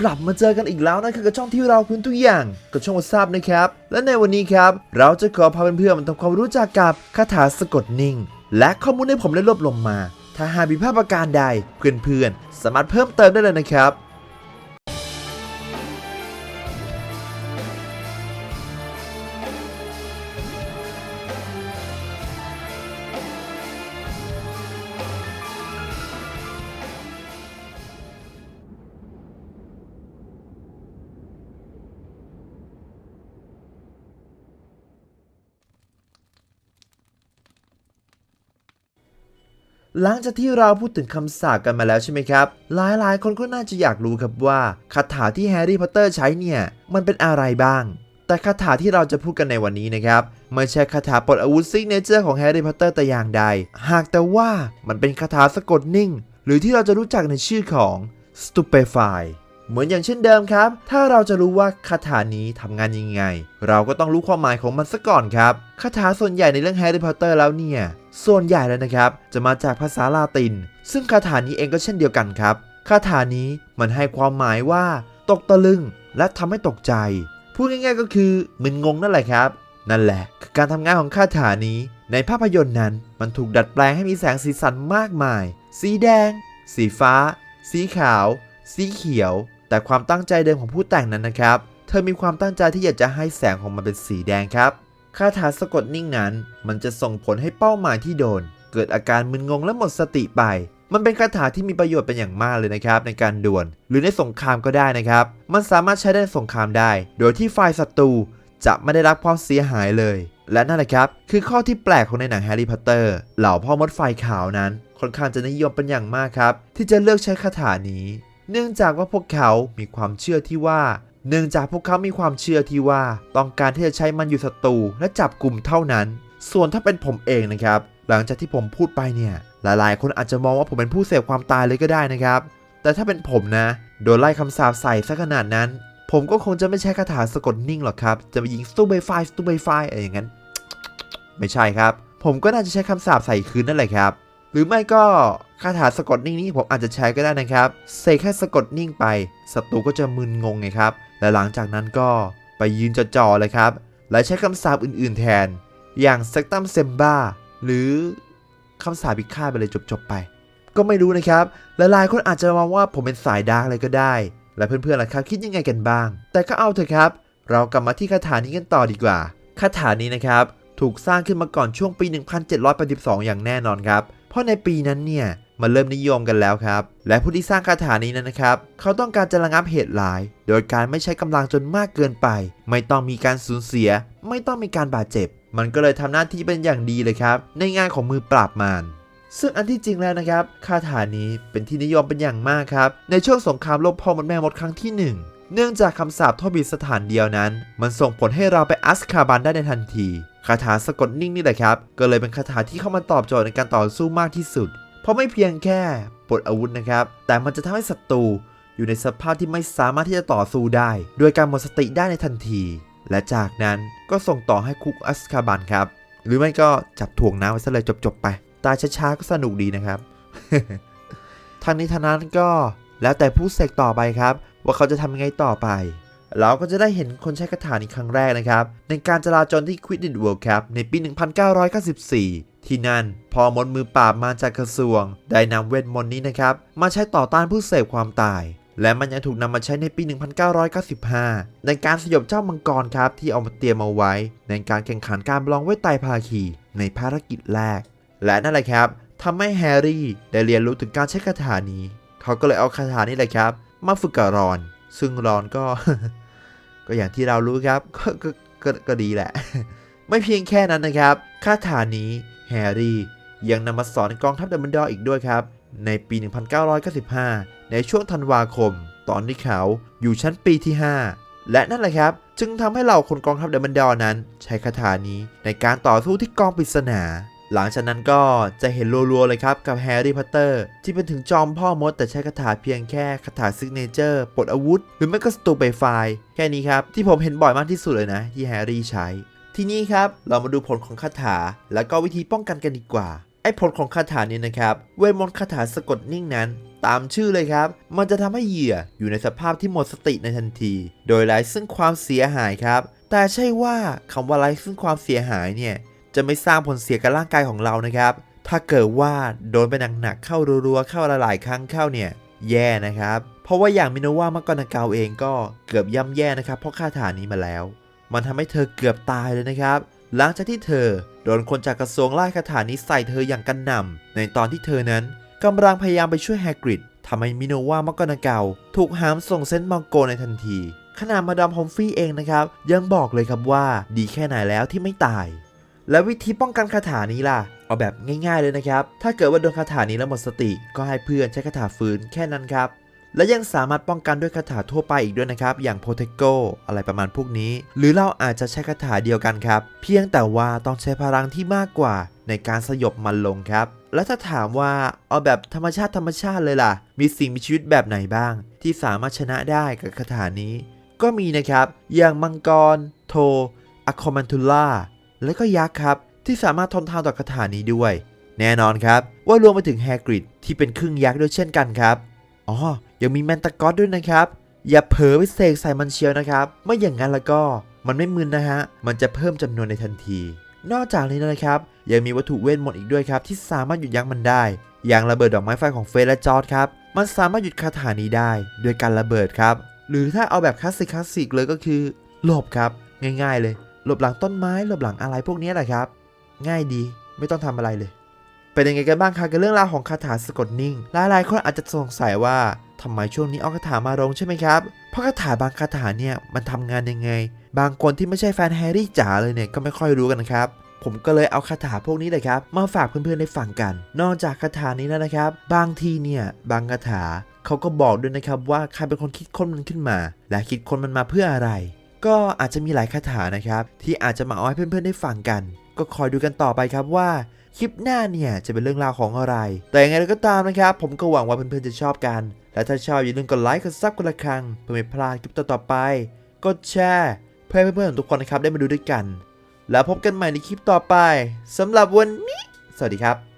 กลับมาเจอกันอีกแล้วนะคือกับช่องที่เราคุ้นทุกอย่างกับช่องว h a t s a p นะครับ และในวันนี้ครับ เราจะขอพาเพื่อนๆมาทำความรู้จักกับคาถาสะกดนิ่ง และข้อมูลที่ผมได้รวบรวมมา ถ้าหากมีภาพประการใดเพื่อนๆสามารถเพิ่มเติมได้เลยนะครับ หลังจากที่เราพูดถึงคำสาปกันมาแล้วใช่ไหมครับ หลายๆ คนก็น่าจะอยากรู้ครับว่าคาถาที่แฮร์รี่พอตเตอร์ใช้เนี่ย มันเป็นอะไรบ้าง แต่คาถาที่เราจะพูดกันในวันนี้นะครับไม่ใช่คาถาปลดอาวุธซิกเนเจอร์ของแฮร์รี่พอตเตอร์แต่อย่างใด หากแต่ว่ามันเป็นคาถาสะกดนิ่ง หรือที่เราจะรู้จักในชื่อของ Stupefy เหมือนอย่างเช่นเดิมครับ ถ้าเราจะรู้ว่าคาถานี้ทำงานยังไง เราก็ต้องรู้ความหมายของมันซะก่อนครับ คาถาส่วนใหญ่ในเรื่องแฮร์รี่พอตเตอร์แล้วเนี่ย ส่วนใหญ่แล้วนะครับ จะมาจากภาษาลาติน ซึ่งคาถานี้เองก็เช่นเดียวกันครับ คาถานี้มันให้ความหมายว่า ตกตะลึง และทำให้ตกใจ พูดง่ายๆก็คือมึนงงนั่นแหละครับ นั่นแหละคือการทำงานของคาถานี้ ในภาพยนตร์นั้น มันถูกดัดแปลงให้มีแสงสีสันมากมาย สีแดง สีฟ้า สีขาว สีเขียว แต่ความตั้งใจเดิมของผู้แต่งนั้นนะครับ เธอมีความตั้งใจที่อยากจะให้แสงของมันเป็นสีแดงครับ คาถาสะกดนิ่งนั้น มันจะส่งผลให้เป้าหมายที่โดน เกิดอาการมึนงงและหมดสติไป มันเป็นคาถาที่มีประโยชน์เป็นอย่างมากเลยนะครับ ในการดวลหรือในสงครามก็ได้นะครับ มันสามารถใช้ได้ในสงครามได้ โดยที่ฝ่ายศัตรูจะไม่ได้รับความเสียหายเลย และนั่นแหละครับ คือข้อที่แปลกของในหนังแฮร์รี่พอตเตอร์เหล่าพ่อมดไฟขาวนั้น ค่อนข้างจะนิยมเป็นอย่างมากครับ ที่จะเลือกใช้คาถานี้ เนื่องจากว่าพวกเขามีความเชื่อที่ว่า เนื่องจากพวกเขามีความเชื่อที่ว่า ต้องการที่จะใช้มันอยู่ศัตรูและจับกลุ่มเท่านั้น ส่วนถ้าเป็นผมเองนะครับ หลังจากที่ผมพูดไปเนี่ย หลายๆ คนอาจจะมองว่าผมเป็นผู้เสพความตายเลยก็ได้นะครับ แต่ถ้าเป็นผมนะ โดนไล่คำสาปใส่ซะขนาดนั้น ผมก็คงจะไม่ใช้คาถาสะกดนิ่งหรอกครับ จะไปยิงสตูเบไฟสตูเบไฟอะไรอย่างนั้น ไม่ใช่ครับ ผมก็น่าจะใช้คำสาปใส่คืนนั่นแหละครับ หรือไม่ก็คาถาสะกดนิ่งนี้ผมอาจจะใช้ก็ได้นะครับเสกแค่สะกดนิ่งไปศัตรูก็จะมึนงงไงครับและหลังจากนั้นก็ไปยืนจ่อๆเลยครับ และใช้คำสาปอื่น ๆ แทน อย่างเซกตัมเซมบ้าหรือคำสาปอีกค่าไปเลยจบ ๆ ไป ก็ไม่รู้นะครับหลายๆคนอาจจะมองว่าผมเป็นสายดาร์กเลยก็ได้ และเพื่อนๆล่ะครับคิดยังไงกันบ้าง แต่ก็เอาเถอะครับ เรากลับมาที่คาถานี้กันต่อดีกว่าคาถานี้นะครับถูกสร้างขึ้นมาก่อนช่วงปี 1782 อย่างแน่นอนครับ เพราะในปีนั้นเนี่ยมันเริ่มนิยมกันแล้วครับ และผู้ที่สร้างคาถานี้นั้นนะครับ เขาต้องการจะระงับเหตุร้าย โดยการไม่ใช้กำลังจนมากเกินไป ไม่ต้องมีการสูญเสีย ไม่ต้องมีการบาดเจ็บ มันก็เลยทำหน้าที่เป็นอย่างดีเลยครับ ในงานของมือปราบมารซึ่งอันที่จริงแล้วนะครับ คาถานี้เป็นที่นิยมเป็นอย่างมากครับ ในช่วงสงครามโลกพ่อมดแม่มดครั้งที่หนึ่ง เนื่องจากคำสาปโทบิสถานเดียวนั้น มันส่งผลให้เราไปอัสคาบันได้ในทันทีคาถาสะกดนิ่งนี่แหละครับ ก็เลยเป็นคาถาที่เข้ามาตอบโจทย์ในการต่อสู้มากที่สุด เพราะไม่เพียงแค่ปลดอาวุธนะครับ แต่มันจะทำให้ศัตรูอยู่ในสภาพที่ไม่สามารถที่จะต่อสู้ได้ โดยการหมดสติได้ในทันที และจากนั้นก็ส่งต่อให้คุกอัสคาบันครับ หรือไม่ก็จับถ่วงน้ำไว้ซะเลยจบๆไป ตายช้าๆก็สนุกดีนะครับทางนี้ทางนั้นก็แล้วแต่ผู้เสกต่อไปครับ ว่าเขาจะทำยังไงต่อไป เราก็จะได้เห็นคนใช้คาถานี้ครั้งแรกนะครับ ในการจราจรที่ Quidditch World Cup ในปี 1994 ที่นั่นพอมดมือปราบมาจากกระทรวง ได้นำเวทมนต์นี้นะครับ มาใช้ต่อต้านผู้เสพความตาย และมันยังถูกนำมาใช้ในปี 1995 ในการสยบเจ้ามังกรครับที่เอามาเตรียมเอาไว้ ในการแข่งขันการประลองเวทไตภาคี ในภารกิจแรก และนั่นแหละครับทำให้แฮร์รี่ได้เรียนรู้ถึงการใช้คาถานี้ เขาก็เลยเอาคาถานี้แหละครับ มาฝึกกับรอน ซึ่งรอนก็ ก็อย่างที่เรารู้ครับก็ก็ก็ก็ดีแหละ ไม่เพียงแค่นั้นนะครับคาถานี้แฮร์รี่ยังนำมาสอนกองทัพเดอะมันดอร์อีกด้วยครับ ในปี 1995 ในช่วงธันวาคม ตอนที่เขาอยู่ชั้นปีที่ 5 และนั่นแหละครับ จึงทำให้เหล่าคนกองทัพเดอะมันดอร์นั้น ใช้คาถานี้ในการต่อสู้ที่กองปริศนา หลังจากนั้นก็จะเห็นรัวๆเลยครับกับแฮร์รี่พอตเตอร์ที่เป็นถึงจอมพ่อมดแต่ใช้คาถาเพียงแค่คาถาซิกเนเจอร์ปลดอาวุธ หรือไม่ก็สตูเปไฟแค่นี้ครับที่ผมเห็นบ่อยมากที่สุดเลยนะที่แฮร์รี่ใช้ ทีนี้ครับเรามาดูผลของคาถา แล้วก็วิธีป้องกันกันดีกว่าไอ้ผลของคาถานี้นะครับเวทมนต์คาถาสะกดนิ่งนั้น ตามชื่อเลยครับ มันจะทำให้เหยื่ออยู่ในสภาพที่หมดสติในทันที โดยไร้ซึ่งความเสียหายครับ แต่ใช่ว่าคำว่าไร้ซึ่งความเสียหายเนี่ย จะไม่สร้างผลเสียกับร่างกายของเรานะครับ ถ้าเกิดว่าโดนไปหนักๆเข้ารัวๆเข้าหลายๆครั้งเข้าเนี่ยแย่นะครับ เพราะว่าอย่างมิโนะวามากอนากาวเองก็เกือบย่ำแย่นะครับ เพราะคาถานี้มาแล้ว มันทำให้เธอเกือบตายเลยนะครับ หลังจากที่เธอโดนคนจากกระทรวงไล่คาถานี้ใส่เธออย่างกันหนำในตอนที่เธอนั้นกำลังพยายามไปช่วยแฮกริดทำให้มิโนวามากอนากาวถูกหามส่งเซนต์มังโกในทันทีขนาดมาดามฮอมฟี่เองนะครับ ยังบอกเลยครับว่าดีแค่ไหนแล้วที่ไม่ตาย และวิธีป้องกันคาถานี้ล่ะ เอาแบบง่ายๆเลยนะครับ ถ้าเกิดว่าโดนคาถานี้แล้วหมดสติ ก็ให้เพื่อนใช้คาถาฟื้นแค่นั้นครับ และยังสามารถป้องกันด้วยคาถาทั่วไปอีกด้วยนะครับ อย่างโพเทโกอะไรประมาณพวกนี้ หรือเราอาจจะใช้คาถาเดียวกันครับ เพียงแต่ว่าต้องใช้พลังที่มากกว่า ในการสยบมันลงครับ และถ้าถามว่าเอาแบบธรรมชาติธรรมชาติเลยล่ะ มีสิ่งมีชีวิตแบบไหนบ้าง ที่สามารถชนะได้กับคาถานี้ ก็มีนะครับ อย่างมังกร โทอะคอมันทูล่า และก็ยักษ์ครับ ที่สามารถทนทานต่อคาถานี้ด้วย แน่นอนครับ ว่ารวมไปถึงแฮกริดที่เป็นครึ่งยักษ์ด้วยเช่นกันครับอ๋อยังมีแมนตากอสด้วยนะครับ อย่าเผลอไปเสกใส่มันเชียวนะครับ ไม่อย่างนั้นแล้วก็มันไม่มึนนะฮะ มันจะเพิ่มจำนวนในทันที นอกจากนี้นะครับ ยังมีวัตถุเวทมนต์อีกด้วยครับ ที่สามารถหยุดยั้งมันได้ อย่างระเบิดดอกไม้ไฟของเฟสและจอร์ดครับ มันสามารถหยุดคาถานี้ได้ด้วยการระเบิดครับ หรือถ้าเอาแบบคลาสสิกคลาสสิกเลยก็คือหลบครับ ง่าย ๆเลย หลบหลังต้นไม้ หลบหลังอะไรพวกนี้แหละครับ ง่ายดีไม่ต้องทำอะไรเลย เป็นยังไงกันบ้างคะกับเรื่องราวของคาถาสะกดนิ่ง หลายๆคนอาจจะสงสัยว่าทำไมช่วงนี้เอาคาถามาลงใช่ไหมครับ เพราะคาถาบางคาถาเนี่ยมันทำงานยังไง บางคนที่ไม่ใช่แฟนแฮร์รี่จ๋าเลยเนี่ยก็ไม่ค่อยรู้กันครับ ผมก็เลยเอาคาถาพวกนี้เลยครับมาฝากเพื่อนๆได้ฟังกัน นอกจากคาถานี้แล้วนะครับ บางทีเนี่ยบางคาถาเขาก็บอกด้วยนะครับว่าใครเป็นคนคิดค้นมันขึ้นมา และคิดค้นมันมาเพื่ออะไร ก็อาจจะมีหลายคาถานะครับ ที่อาจจะมาเอาให้เพื่อนๆได้ฟังกัน ก็คอยดูกันต่อไปครับว่าคลิปหน้าเนี่ยจะเป็นเรื่องราวของอะไร แต่ยังไงก็ตามนะครับ ผมก็หวังว่าเพื่อนๆจะชอบกัน และถ้าชอบอย่าลืมกดไลค์กดซับกดละครังเพื่อไม่พลาดคลิปต่อๆไป กดแชร์เพื่อให้เพื่อนๆของทุกคนนะครับได้มาดูด้วยกัน แล้วพบกันใหม่ในคลิปต่อไปสำหรับวันนี้ สวัสดีครับ